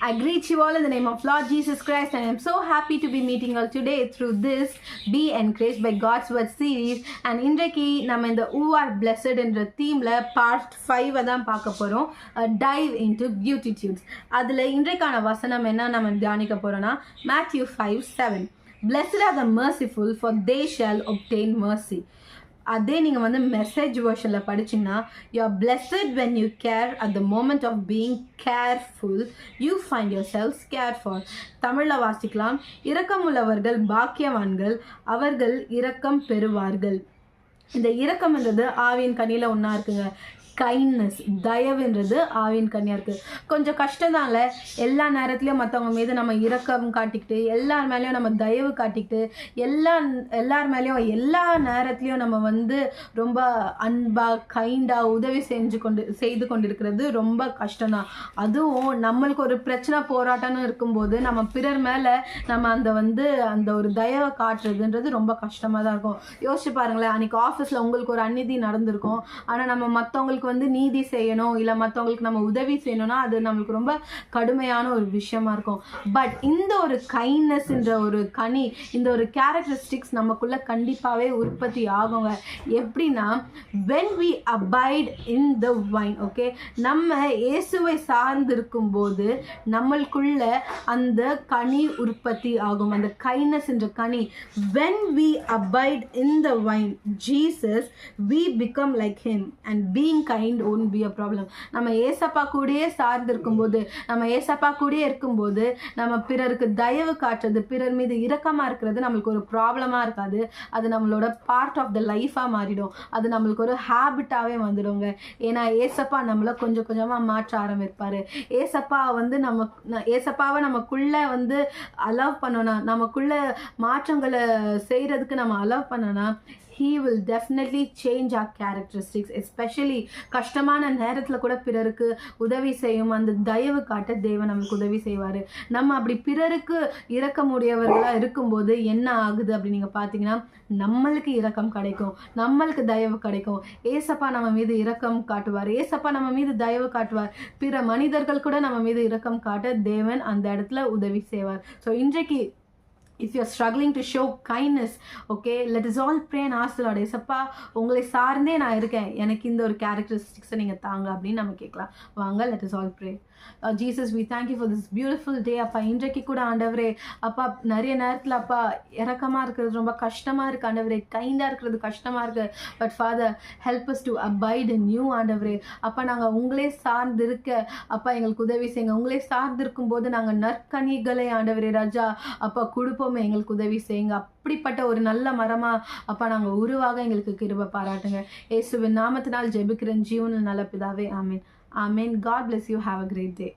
I greet you all in the name of Lord Jesus Christ, and I'm so happy to be meeting you all today through this Be Encouraged by God's Word series. And இன்றைக்கு நம்ம இந்த ஊ R blessed என்ற தீமில் part ஃபைவை தான் பார்க்க போகிறோம் dive into பியூட்டிடியூட்ஸ் அதில் இன்றைக்கான வசனம் என்ன நம்ம தியானிக்க போகிறோம்னா Matthew five seven Blessed are the merciful, for they shall obtain mercy. அதே நீங்கள் வந்து மெசேஜ் வேர்ஷனில் படிச்சிங்கன்னா you are blessed when you care at the moment of being careful you find yourselves careful தமிழில் வாசிக்கலாம். இரக்கமுள்ளவர்கள் பாக்கியவான்கள் அவர்கள் இரக்கம் பெறுவார்கள். இந்த இரக்கம்ன்றது ஆவியின் கனியில் ஒன்றா இருக்குங்க. கைண்ட்னஸ் தயவுன்றது ஆவின் கண்ணியாக இருக்குது கொஞ்சம் கஷ்டம் தான்ல எல்லா நேரத்துலையும் மற்றவங்க மீது நம்ம இரக்கம் காட்டிக்கிட்டு எல்லார் மேலேயும் நம்ம தயவு காட்டிக்கிட்டு எல்லா எல்லார் மேலேயும் எல்லா நேரத்துலையும் நம்ம வந்து ரொம்ப அன்பாக கைண்டாக உதவி செஞ்சு கொண்டு செய்து கொண்டிருக்கிறது ரொம்ப கஷ்டம் தான் அதுவும் நம்மளுக்கு ஒரு பிரச்சனை போராட்டம்னு இருக்கும்போது நம்ம பிறர் மேலே நம்ம அந்த வந்து அந்த ஒரு தயவை காட்டுறதுன்றது ரொம்ப கஷ்டமாக தான் இருக்கும். யோசிச்சு பாருங்களேன் அன்றைக்கி ஆஃபீஸில் உங்களுக்கு ஒரு அநீதி நடந்திருக்கும். ஆனால் நம்ம மற்றவங்களுக்கு வந்து நீதி செய்யணும் இல்லை மற்றவங்களுக்கு நம்ம உதவி செய்யணும்னா அது நம்மளுக்கு ரொம்ப கடுமையான ஒரு விஷயமா இருக்கும். பட் இந்த ஒரு கைண்ட்னஸ்ன்ற ஒரு கனி இந்த ஒரு கேரக்டரிஸ்டிக்ஸ் நமக்குள்ள கண்டிப்பாகவே உற்பத்தி ஆகுங்க. எப்படின்னா when we abide in the vine okay நம்ம இயேசுவை சார்ந்திருக்கும் போது நம்மளுக்குள்ள அந்த கனி உற்பத்தி ஆகும். அந்த கைண்ட்னஸ் என்ற கனி. When we abide in the vine Jesus we become like him and being guy kind won't be a problem நம்ம ஏசப்பா கூடயே சார்ந்து இருக்கும்போது நம்ம ஏசப்பா கூடயே இருக்கும்போது நம்ம பிறருக்கு தயவு காட்டுறது பிறர் மீது இரக்கமாக இருக்கிறது நம்மளுக்கு ஒரு ப்ராப்ளமாக இருக்காது. அது நம்மளோட பார்ட் ஆஃப் த லைஃபாக மாறிடும். அது நம்மளுக்கு ஒரு ஹேபிட்டாகவே வந்துடுங்க. ஏன்னா ஏசப்பா நம்மளை கொஞ்சம் கொஞ்சமாக மாற்ற ஆரம்பிப்பார். ஏசப்பா வந்து நம்ம ஏசப்பாவை நமக்குள்ளே வந்து அலவ் பண்ணோன்னா நமக்குள்ளே மாற்றங்களை செய்கிறதுக்கு நம்ம அலவ் பண்ணோன்னா he will definitely change our characteristics especially கஷ்டமான நேரத்தில் கூட பிறருக்கு உதவி செய்யும் அந்த தயவு காட்ட தேவன் நமக்கு உதவி செய்வார். நம்ம அப்படி பிறருக்கு இரக்கமுடையவர்களாக இருக்கும்போது என்ன ஆகுது அப்படி நீங்கள் பார்த்தீங்கன்னா நம்மளுக்கு இரக்கம் கிடைக்கும் நம்மளுக்கு தயவு கிடைக்கும். ஏசப்பா நம்ம மீது இரக்கம் காட்டுவார் ஏசப்பா நம்ம மீது தயவு காட்டுவார். பிற மனிதர்கள் கூட நம்ம மீது இரக்கம் காட்ட தேவன் அந்த இடத்துல உதவி செய்வார். ஸோ இன்றைக்கு if you are struggling to show kindness okay let us all pray and ask Lord எசப்பா உங்களை சார்ந்தே நான் இருக்கேன். எனக்கு இந்த ஒரு கேரக்டரிஸ்டிக்ஸை நீங்கள் தாங்க அப்படின்னு நம்ம கேட்கலாம். வாங்க let us all pray Jesus we thank you for this beautiful day அப்பா இன்றைக்கு கூட ஆண்டவரே அப்பா நிறைய நேரத்தில் அப்பா இறக்கமாக இருக்கிறது ரொம்ப கஷ்டமாக இருக்குது ஆண்டவரே. கைண்டாக இருக்கிறது கஷ்டமாக இருக்குது but father help us to abide in you ஆண்டவரே. அப்பா நாங்கள் உங்களே சார்ந்து இருக்க அப்பா எங்களுக்கு உதவி செய்யுங்க. உங்களே சார்ந்து இருக்கும்போது நாங்கள் நற்கனிகளை ஆண்டவரே ராஜா அப்பா கொடுப்போம். எங்களுக்கு உதவி செய்யுங்க. அப்படிப்பட்ட ஒரு நல்ல மரமாக அப்பா நாங்கள் உருவாக எங்களுக்கு கிருப பாராட்டுங்க. ஏசுவின் நாமத்தினால் ஜெபிக்கிறேன். ஜீவனில் நல்ல பிதாவே ஆமீன். ஆமீன். God bless you have a great day